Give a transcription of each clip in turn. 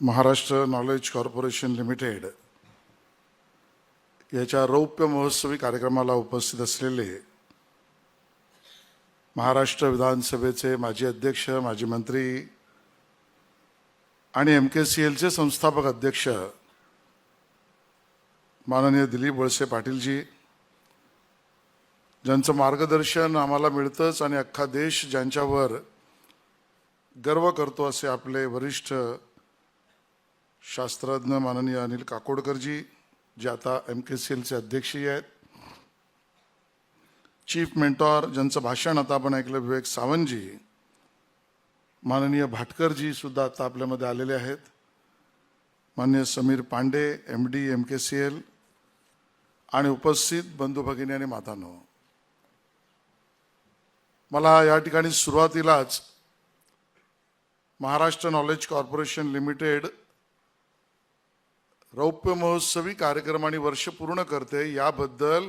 Maharashtra knowledge corporation limited याच्या रौप्य महोत्सवी कार्यक्रमाला उपस्थित असलेले महाराष्ट्र विधानसभेचे माजी अध्यक्ष माजी मंत्री आणि एम के सी एलचे संस्थापक अध्यक्ष माननीय दिलीप वळसे पाटीलजी ज्यांचं मार्गदर्शन आम्हाला मिळतंच आणि अख्खा देश ज्यांच्यावर गर्व करतो असे आपले वरिष्ठ शास्त्रज्ञ माननीय अनिल काकोडकरजी जे आता एम के सी एलचे अध्यक्षही आहेत. चीफ मेंटॉर ज्यांचं भाषण आता आपण ऐकलं विवेक सावंतजी. माननीय भाटकरजी सुद्धा आता आपल्यामध्ये आलेले आहेत. माननीय Sameer Pande M D M K C L आणि उपस्थित बंधू भगिनी आणि मातानो. मला या ठिकाणी सुरुवातीलाच महाराष्ट्र नॉलेज कॉर्पोरेशन लिमिटेड रौप्य महोत्सवी कार्यक्रम आणि वर्ष पूर्ण करते. याबद्दल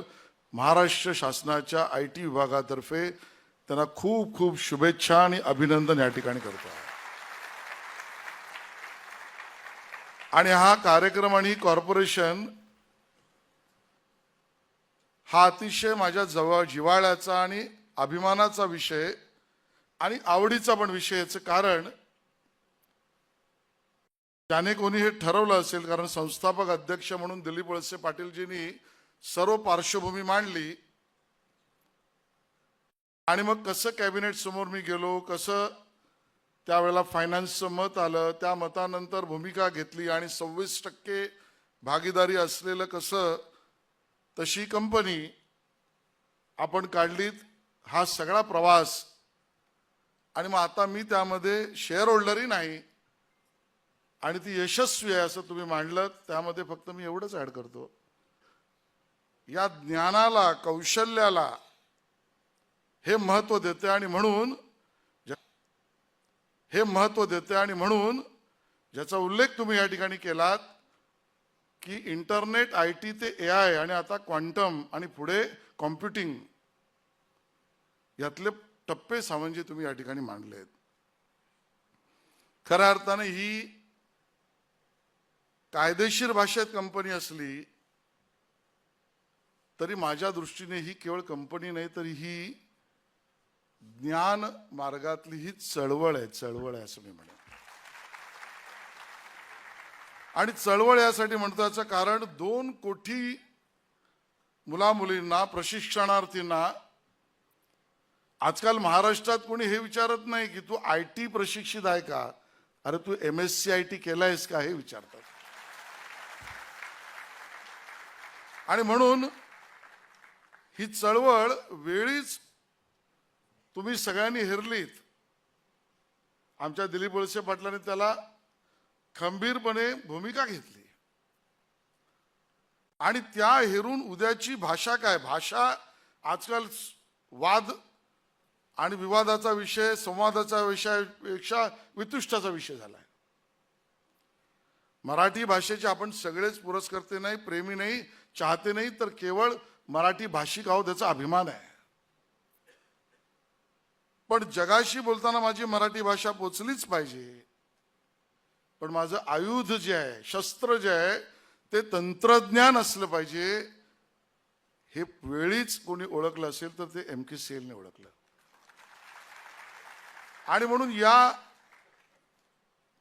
महाराष्ट्र शासनाच्या आय टी विभागातर्फे त्यांना खूप खूप शुभेच्छा आणि अभिनंदन या ठिकाणी करतो आणि हा कार्यक्रम आणि कॉर्पोरेशन हा अतिशय माझ्या जवळ जिव्हाळ्याचा आणि अभिमानाचा विषय आणि आवडीचा पण विषय याचं कारण त्याने कोणी हे ठरवलं असेल कारण संस्थापक अध्यक्ष म्हणून दिलीप वळसे पाटीलजींनी सर्व पार्श्वभूमी मांडली. आणि मग कसं कॅबिनेट समोर मी गेलो कसं त्यावेळेला फायनान्सचं मत आलं त्या मतानंतर भूमिका घेतली आणि सव्वीस टक्के भागीदारी असलेलं कसं तशी कंपनी आपण काढलीत हा सगळा प्रवास. आणि मग आता मी त्यामध्ये शेअर होल्डरही नाही आणि ती यशस्वी आहे असं तुम्ही मांडलं त्यामध्ये फक्त मी एवढंच ऍड करतो. या ज्ञानाला कौशल्याला हे महत्त्व देते आणि म्हणून हे महत्त्व देते आणि म्हणून ज्याचा उल्लेख तुम्ही या ठिकाणी केलात की इंटरनेट आय टी ते ए आय आणि आता क्वांटम आणि पुढे कॉम्प्युटिंग यातले टप्पे सावंजी तुम्ही या ठिकाणी मांडले आहेत खऱ्या अर्थाने ही कायदेशीर भाषेत कंपनी असली तरी माझ्या दृष्टीने ही केवळ कंपनी नाही तर ही ज्ञान मार्गातली ही चळवळ आहे चळवळ आहे असं मी म्हणेन. आणि चळवळ यासाठी म्हणतो याचं कारण दोन कोटी मुला मुलींना प्रशिक्षणार्थींना आजकाल महाराष्ट्रात कोणी हे विचारत नाही की तू आय टी प्रशिक्षित आहे का? अरे तू M S C I T केलायस का? हे विचारतात. आणि म्हणून ही चळवळ वेळीच तुम्ही सगळ्यांनी हेरलीत. आमच्या दिलीप वळसे पाटलांनी त्याला खंबीरपणे भूमिका घेतली. आणि त्या हेरून उद्याची भाषा काय? भाषा आजकाल वाद आणि विवादाचा विषय संवादाचा विषयापेक्षा वितुष्टाचा विषय झालाय. मराठी भाषेचे आपण सगळेच पुरस्कर्ते नाही प्रेमी नाही चाहते नाही तर केवळ मराठी भाषिक आहोत त्याचा अभिमान आहे. पण जगाशी बोलताना माझी मराठी भाषा पोचलीच पाहिजे. पण माझं आयुध जे आहे शस्त्र जे आहे ते तंत्रज्ञान असलं पाहिजे. हे वेळीच कोणी ओळखलं असेल तर ते एम के सी एलने ओळखलं. आणि म्हणून या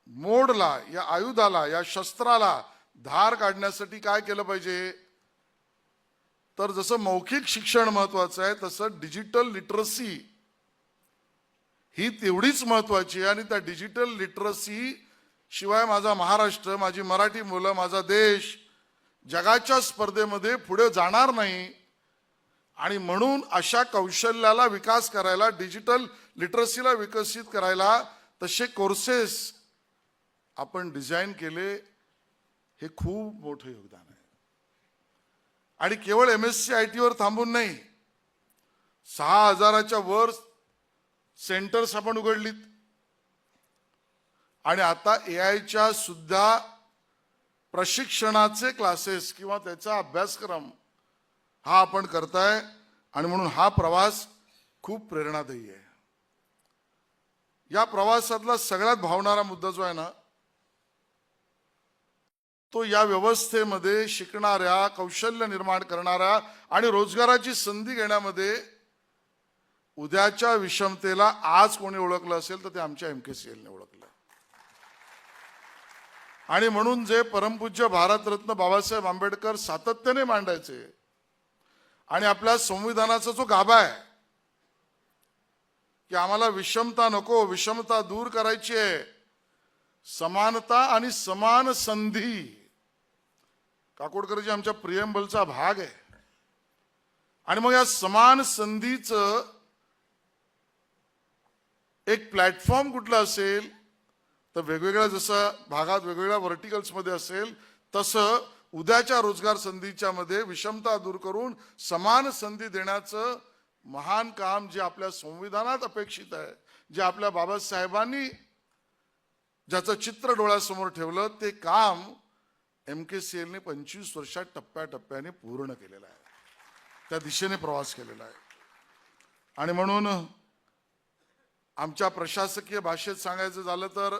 मोडला या आयुधाला या शस्त्राला धार काढण्यासाठी काय केलं पाहिजे? तर जसं मौखिक शिक्षण महत्वाचं आहे तसं डिजिटल लिटरसी ही तेवढीच महत्वाची आहे. आणि त्या डिजिटल लिटरसी शिवाय माझा महाराष्ट्र माझी मराठी मुलं माझा देश जगाच्या स्पर्धेमध्ये पुढे जाणार नाही. आणि म्हणून अशा कौशल्याला विकास करायला डिजिटल लिटरसीला विकसित करायला तसे कोर्सेस आपण डिझाईन केले हे खूप मोठं योगदान आहे. आणि केवळ एम एस सी आय टीवर थांबून नाही सहा हजाराच्या वर सेंटर्स आपण उघडलीत. आणि आता ए आयच्या सुद्धा प्रशिक्षणाचे क्लासेस किंवा त्याचा अभ्यासक्रम हा आपण करताय आणि म्हणून हा प्रवास खूप प्रेरणादायी आहे. या प्रवासातला सगळ्यात भावणारा मुद्दा जो आहे ना तो या व्यवस्थेमध्ये शिकणाऱ्या कौशल्य निर्माण करणाऱ्या आणि रोजगाराची संधी घेण्यामध्ये उद्याच्या विषमतेला आज कोणी ओळखलं असेल तर ते आमच्या एम के सी एलने ओळखलं. आणि म्हणून जे परमपूज्य भारतरत्न बाबासाहेब आंबेडकर सातत्याने मांडायचे आणि आपल्या संविधानाचा जो गाभा आहे की आम्हाला विषमता नको विषमता दूर करायची आहे समानता आणि समान संधी काकोडकरजी आमच्या प्रियंबलचा भाग आहे. आणि मग या समान संधीचं एक प्लॅटफॉर्म कुठलं असेल तर वेगवेगळ्या जसं भागात वेगवेगळ्या व्हर्टिकल्समध्ये असेल तसं उद्याच्या रोजगार संधीच्या मध्ये विषमता दूर करून समान संधी देण्याचं महान काम जे आपल्या संविधानात अपेक्षित आहे जे आपल्या बाबासाहेबांनी ज्याचं चित्र डोळ्यासमोर ठेवलं ते काम एम के सी एलने पंचवीस वर्षात टप्प्याटप्प्याने पूर्ण केलेलं आहे. त्या दिशेने प्रवास केलेला आहे. आणि म्हणून आमच्या प्रशासकीय भाषेत सांगायचं झालं तर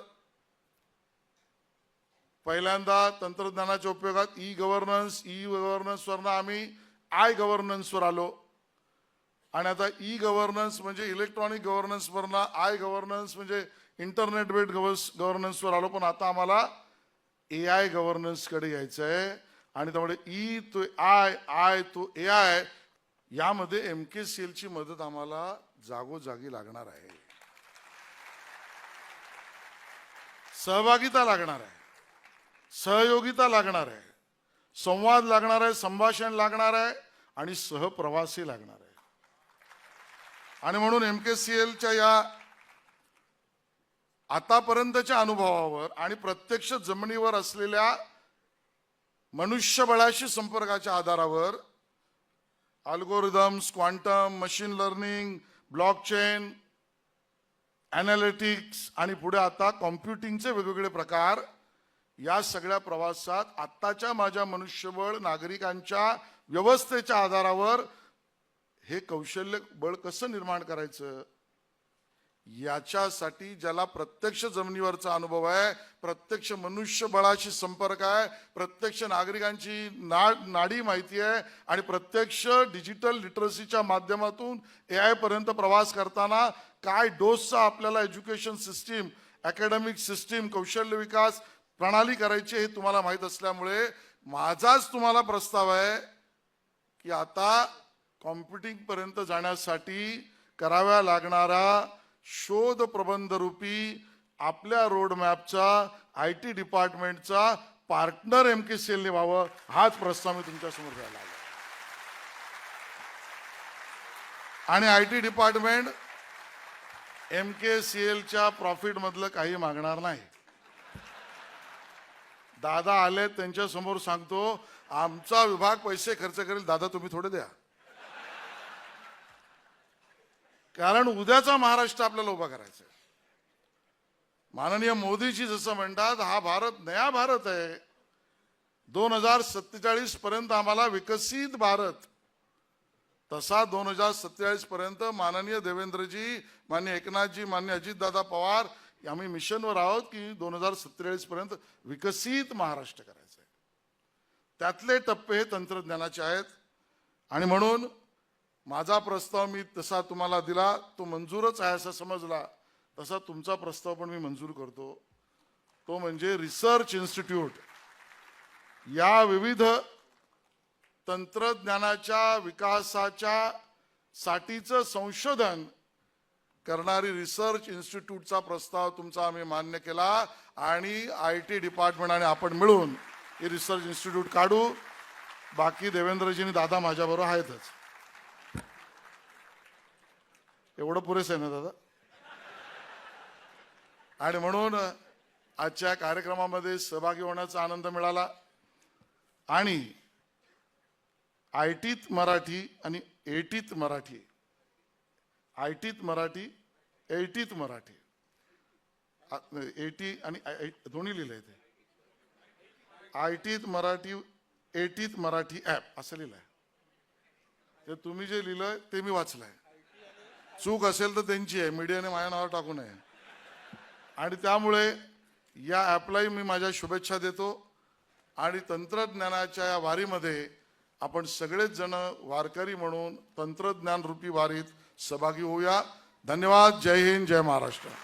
पहिल्यांदा तंत्रज्ञानाच्या उपयोगात ई गव्हर्नन्स ई गव्हर्नन्सवरनं आम्ही आय गव्हर्नन्सवर आलो. आणि आता ई गव्हर्नन्स म्हणजे इलेक्ट्रॉनिक गव्हर्नन्सवरनं आय गव्हर्नन्स म्हणजे इंटरनेट बेस्ड गव्हर्नन्सवर आलो. पण आता आम्हाला ए आय गव्हर्नन्सकडे यायचं आहे आणि त्यामुळे ई तो आय आय तो ए आय यामध्ये एम के सी एलची मदत आम्हाला जागोजागी लागणार आहे. सहभागिता लागणार आहे. सहयोगिता लागणार आहे. संवाद लागणार आहे संभाषण लागणार आहे आणि सहप्रवासी लागणार आहे. आणि म्हणून एम के सी एलच्या या आतापर्यंतच्या अनुभवावर आणि प्रत्यक्ष जमिनीवर असलेल्या मनुष्यबळाशी संपर्काच्या आधारावर algorithms quantum machine learning blockchain analytics आणि पुढे आता कॉम्प्युटिंगचे वेगवेगळे प्रकार या सगळ्या प्रवासात आत्ताच्या माझ्या मनुष्यबळ नागरिकांच्या व्यवस्थेच्या आधारावर हे कौशल्य बळ कसं निर्माण करायचं? याच्यासाठी ज्याला प्रत्यक्ष जमिनीवरचा अनुभव आहे प्रत्यक्ष मनुष्यबळाशी संपर्क आहे प्रत्यक्ष नागरिकांची ना नाडी माहिती आहे आणि प्रत्यक्ष डिजिटल लिटरसीच्या माध्यमातून ए आय पर्यंत प्रवास करताना काय डोसचा आपल्याला एज्युकेशन सिस्टीम अकॅडमिक सिस्टीम कौशल्य विकास प्रणाली करायची हे तुम्हाला माहीत असल्यामुळे माझाच तुम्हाला प्रस्ताव आहे की आता कॉम्प्युटिंग पर्यंत जाण्यासाठी कराव्या लागणारा शोध प्रबंध रूपी आपल्या रोड मॅपचा आय टी डिपार्टमेंटचा पार्टनर एम के सेलने व्हावं हाच प्रस्ताव मी तुमच्यासमोर घ्यायला आलो. आणि I T department M K C एलच्या प्रॉफिट मधलं काही मागणार नाही. दादा आले त्यांच्यासमोर सांगतो आमचा विभाग पैसे खर्च करेल दादा तुम्ही थोडे द्या. कारण उद्याचा महाराष्ट्र आपल्याला उभा करायचा आहे माननीय मोदीजी जसं म्हणतात हा भारत नया भारत आहे. दोन हजार सत्तेचाळीस पर्यंत आम्हाला विकसित भारत. तसा दोन हजार सत्तेचाळीस पर्यंत माननीय देवेंद्रजी मान्य एकनाथजी मान्य अजितदादा पवार आम्ही मिशनवर आहोत की दोन हजार सत्तेचाळीस पर्यंत विकसित महाराष्ट्र करायचं आहे त्यातले टप्पे हे तंत्रज्ञानाचे आहेत. आणि म्हणून माझा प्रस्ताव मी तसा तुम्हाला दिला तो मंजूरच आहे असं समजला. तसा तुमचा प्रस्ताव पण मी मंजूर करतो. तो म्हणजे रिसर्च इन्स्टिट्यूट. या विविध तंत्रज्ञानाच्या विकासाच्या साठीचं संशोधन करणारी रिसर्च इन्स्टिट्यूटचा प्रस्ताव तुमचा आम्ही मान्य केला आणि आय टी डिपार्टमेंट आणि आपण मिळून हे रिसर्च इन्स्टिट्यूट काढू. बाकी देवेंद्रजींनी दादा माझ्याबरोबर आहेतच. एवढं पुरेसं आहे ना दादा? आणि म्हणून आजच्या कार्यक्रमामध्ये सहभागी होण्याचा आनंद मिळाला. आणि आय टीत मराठी आणि एटीत मराठी. आय टीत मराठी एटीत मराठी. एटी आणि दोन्ही लिहिलं दोन्ही लिहिलंय ते. आय टीत मराठी एटीत मराठी ॲप असं लिहिलंय. ते तुम्ही जे लिहिलंय ते मी वाचलंय. चूक असेल तर त्यांची आहे. मीडियाने माझ्या नावावर टाकू नये. आणि त्यामुळे या ॲपलाही मी माझ्या शुभेच्छा देतो. आणि तंत्रज्ञानाच्या या वारीमध्ये आपण सगळेच जण वारकरी म्हणून तंत्रज्ञान रूपी वारीत सहभागी होऊया. धन्यवाद. जय हिंद. जय महाराष्ट्र.